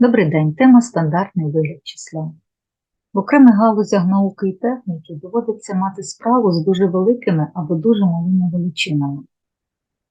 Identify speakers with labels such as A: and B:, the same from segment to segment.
A: Добрий день. Тема стандартний вигляд числа. В окремих галузях науки і техніки доводиться мати справу з дуже великими або дуже малими величинами.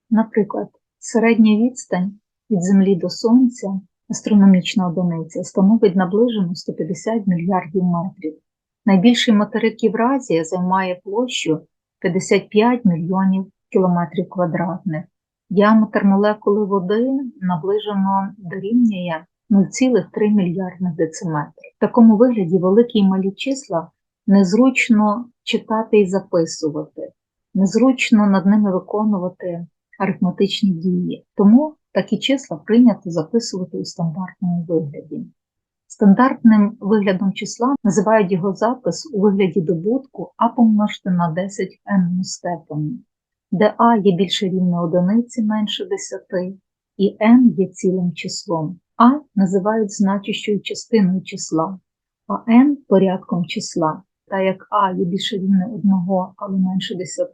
A: Наприклад, середня відстань від Землі до Сонця, астрономічна одиниця, становить наближено 150 мільярдів метрів. Найбільший материк Євразія займає площу 55 мільйонів кілометрів квадратних. Діаметр молекули води наближено дорівнює 0,3 мільярдних дециметрів. В такому вигляді великі і малі числа незручно читати і записувати, незручно над ними виконувати арифметичні дії. Тому такі числа прийнято записувати у стандартному вигляді. Стандартним виглядом числа називають його запис у вигляді добутку а помножити на 10 n степені, де а є більше рівне одиниці менше 10 і n є цілим числом. А називають значущою частиною числа, а n порядком числа. Та як А є більше рівне 1, але менше 10,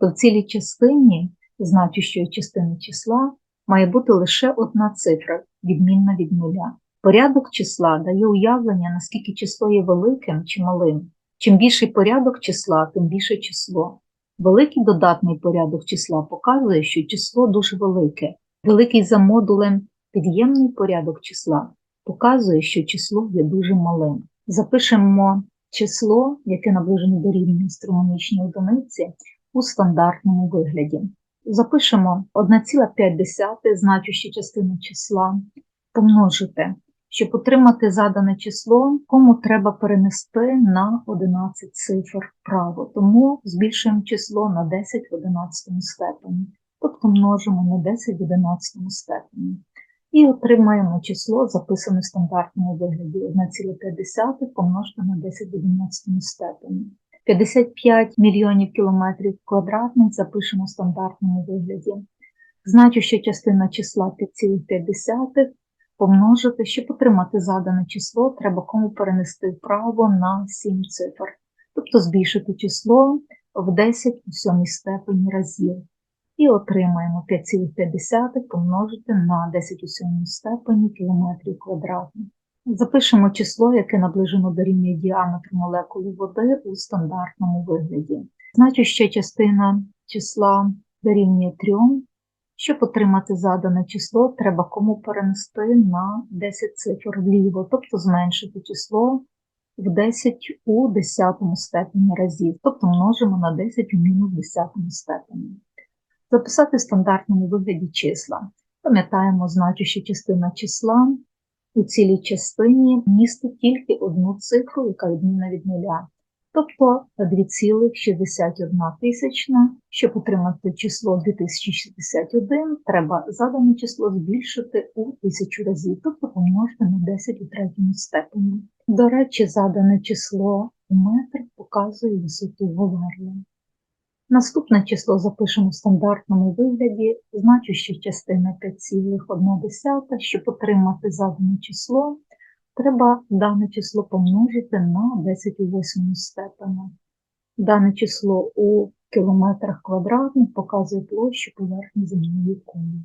A: то в цілій частині значущої частини числа має бути лише одна цифра, відмінна від нуля. Порядок числа дає уявлення, наскільки число є великим чи малим. Чим більший порядок числа, тим більше число. Великий додатний порядок числа показує, що число дуже велике. Великий за модулем Під'ємний порядок числа показує, що число є дуже малим. Запишемо число, яке наближено до рівня астрономічній одиниці, у стандартному вигляді. Запишемо 1,5 значущу частину числа, помножити. Щоб отримати задане число, кому треба перенести на 11 цифр вправо. Тому збільшуємо число на 10 в 11 степені, тобто множимо на 10 в 11 степені і отримаємо число, записане в стандартному вигляді 1,5 помножити на 10 в 11 степені. 55 мільйонів кілометрів квадратних запишемо в стандартному вигляді. Значуща частина числа 5,5 помножити, щоб отримати задане число, треба кому перенести вправо на 7 цифр, тобто збільшити число в 10 у 7 степені разів і отримаємо 5,5 помножити на 10 у 7 степені кілометрів квадратних. Запишемо число, яке наближено до рівня діаметру молекули води у стандартному вигляді. Значуща частина числа дорівнює 3. Щоб отримати задане число, треба кому перенести на 10 цифр вліво, тобто зменшити число в 10 у 10 степені разів, тобто множимо на 10 у мінус 10 степені. Записати в стандартному вигляді числа. Пам'ятаємо, значуща частина числа у цілій частині містить тільки одну цифру, яка відмінна від нуля, тобто 2,61 тисячна. Щоб отримати число 2061, треба задане число збільшити у тисячу разів, тобто помножити на 10 у третьому степені. До речі, задане число у метр показує висоту Говерли. Наступне число запишемо в стандартному вигляді, значуща частина 5,1. Щоб отримати задане число, треба дане число помножити на 10 у 8 степені. Дане число у кілометрах квадратних показує площу поверхні земної кулі.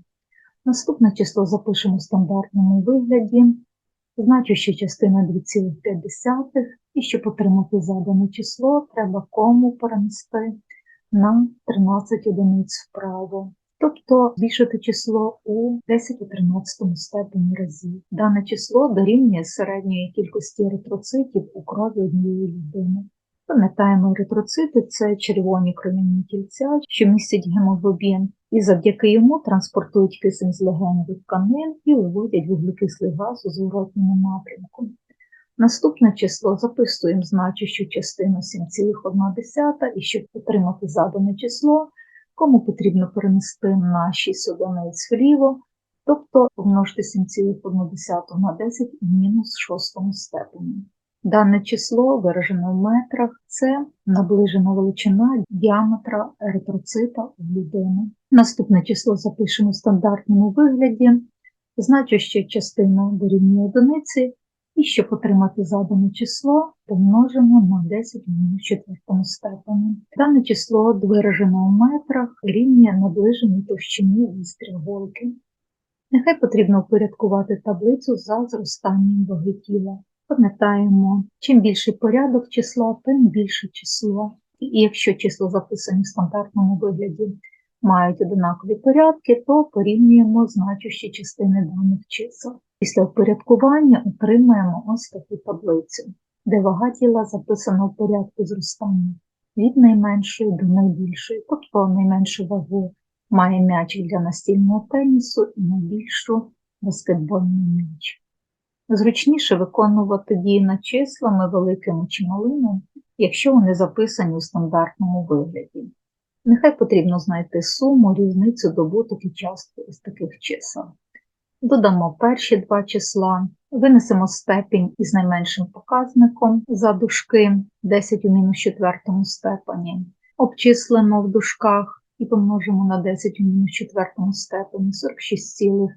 A: Наступне число запишемо в стандартному вигляді, значуща частина 2,5. І щоб отримати задане число, треба кому перенести на 13 одиниць вправо, тобто збільшити число у 10 у 13 степені разів. Дане число дорівнює середньої кількості еритроцитів у крові однієї людини. Пам'ятаємо, еритроцити – це червоні кров'яні тільця, що містять гемоглобін, і завдяки йому транспортують кисень з легень до тканин і виводять вуглекислий газ у зворотному напрямку. Наступне число записуємо значущу частину 7,1 і щоб отримати задане число, кому потрібно перенести на 6 одиниць вліво, тобто помножити 7,1 на 10 і мінус 6 степені. Дане число, виражене в метрах, це наближена величина діаметра еритроцита у людини. Наступне число запишемо в стандартному вигляді, значуща частина дорівнює одиниці. І щоб отримати задане число, помножимо на 10 в четвертому степені. Дане число виражено у метрах рівня наближеній товщині вістря голки. Нехай потрібно впорядкувати таблицю за зростанням ваги тіла. Пам'ятаємо, чим більший порядок числа, тим більше число. І якщо число записані в стандартному вигляді мають однакові порядки, то порівнюємо значущі частини даних чисел. Після впорядкування отримаємо ось таку таблицю, де вага тіла записана в порядку зростання від найменшої до найбільшої, тобто найменшу вагу має м'ячик для настільного тенісу і найбільшу баскетбольний м'яч. Зручніше виконувати дії над числами великими чи малими, якщо вони записані у стандартному вигляді. Нехай потрібно знайти суму, різницю, добуток і частку із таких чисел. Додамо перші два числа, винесемо степінь із найменшим показником за дужки 10 у мінус четвертому степені, обчислимо в дужках і помножимо на 10 у мінус четвертому степені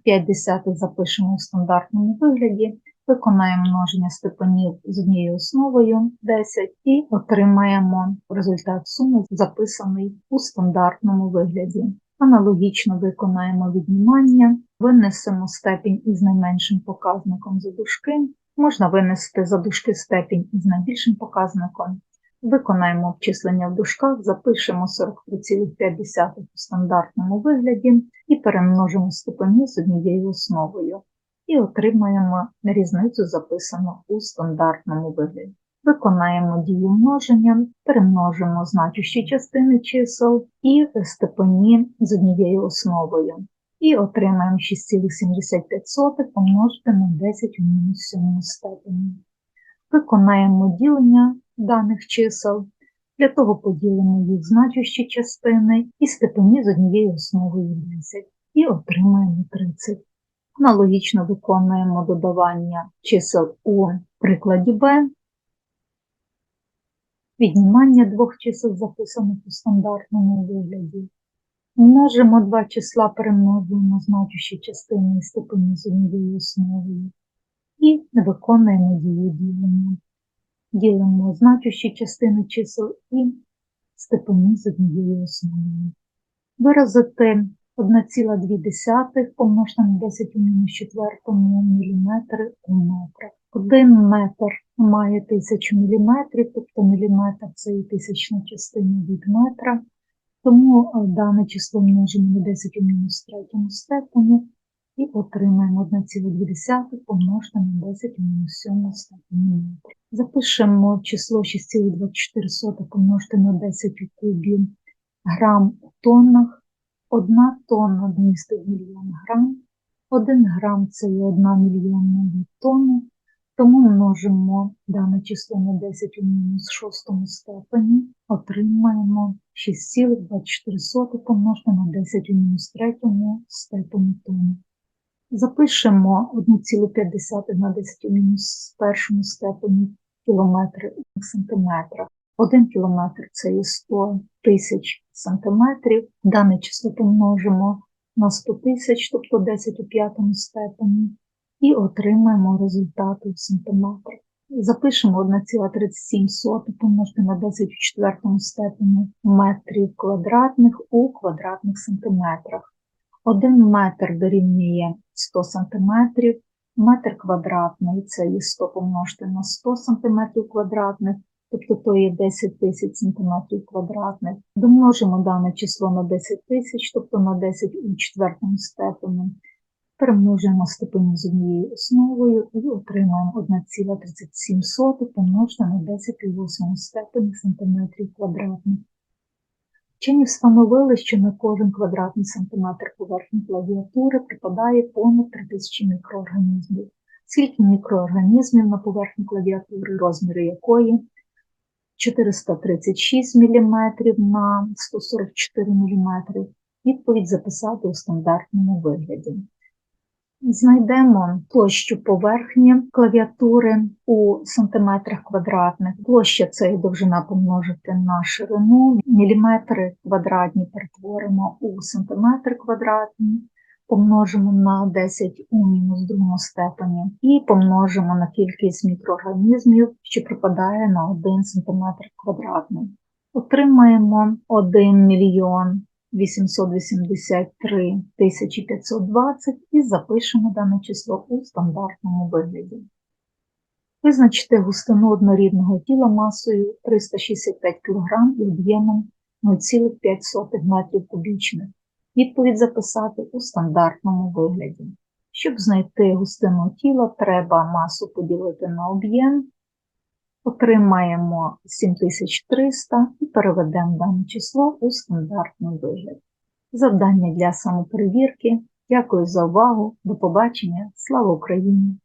A: 46,5 запишемо у стандартному вигляді, виконаємо множення степенів з однією основою 10 і отримаємо результат суми, записаний у стандартному вигляді. Аналогічно виконаємо віднімання, винесемо степінь із найменшим показником за дужки, можна винести за дужки степінь із найбільшим показником, виконаємо обчислення в дужках, запишемо 43,5 у стандартному вигляді і перемножимо степені з однією основою і отримаємо різницю, записану у стандартному вигляді. Виконаємо дію множення, перемножимо значущі частини чисел і степені з однією основою. І отримаємо 6,75 помножити на 10 у мінус 7 степені. Виконаємо ділення даних чисел. Для того поділимо їх значущі частини і степені з однією основою 10. І отримаємо 30. Аналогічно виконуємо додавання чисел у прикладі Б. Віднімання двох чисел записаних у стандартному вигляді. Множимо два числа, перемножуємо значущі частини і степені з однією основою. І виконуємо дію ділення. Ділимо значущі частини чисел і степені з однією основою. Виразити 1,2 помножити на 10 у мінус 4 міліметри у метрах. Один метр має 1000 міліметрів, тобто міліметр це і тисячна частина від метра. Тому е, дане число множимо на 10 у мінус 3 степені і отримаємо 1,2 помножити на 10 у мінус 7 степені метрів. Запишемо число 6,24 помножити на 10 у кубі грам у тоннах. Одна тонна містить мільйон грам, один грам це є одна мільйонна тонна, тому множимо дане число на 10 у мінус шостому степені, отримаємо 6,24 помножити на 10 у мінус третьому степені тонни. Запишемо 1,5 на 10 у мінус першому степені кілометри у сантиметрах. Один кілометр це є 100 тисяч сантиметрів. Дане число помножимо на 100 тисяч, тобто 10 у п'ятому степені, і отримаємо результати в сантиметрах. Запишемо 1,37 помножити на 10 у четвертому степені метрів квадратних у квадратних сантиметрах. Один метр дорівнює 100 сантиметрів, метр квадратний це є 100 помножити на 100 сантиметрів квадратних, тобто то є 10 тисяч сантиметрів квадратних. Домножимо дане число на 10 тисяч, тобто на 10 у четвертому степені. Перемножуємо степені з однією основою і отримаємо 1,37 помножити на 10 у 8 степені сантиметрів квадратних. Вчені встановили, що на кожен квадратний сантиметр поверхні клавіатури припадає понад 3000 мікроорганізмів. Скільки мікроорганізмів на поверхні клавіатури, розміри якої 436 мм на 144 мм. Відповідь записати у стандартному вигляді. Знайдемо площу поверхні клавіатури у сантиметрах квадратних. Площа це і довжина помножити на ширину. Міліметри квадратні перетворимо у сантиметри квадратні, помножимо на 10 у мінус другому степені і помножимо на кількість мікроорганізмів, що припадає на 1 см квадратний. Отримаємо 1 мільйон 883 520 і запишемо дане число у стандартному вигляді. Визначте густину однорідного тіла масою 365 кг і об'ємом 0,5 метрів кубічних. Відповідь записати у стандартному вигляді. Щоб знайти густину тіла, треба масу поділити на об'єм. Отримаємо 7300 і переведемо дане число у стандартний вигляд. Завдання для самоперевірки. Дякую за увагу. До побачення. Слава Україні!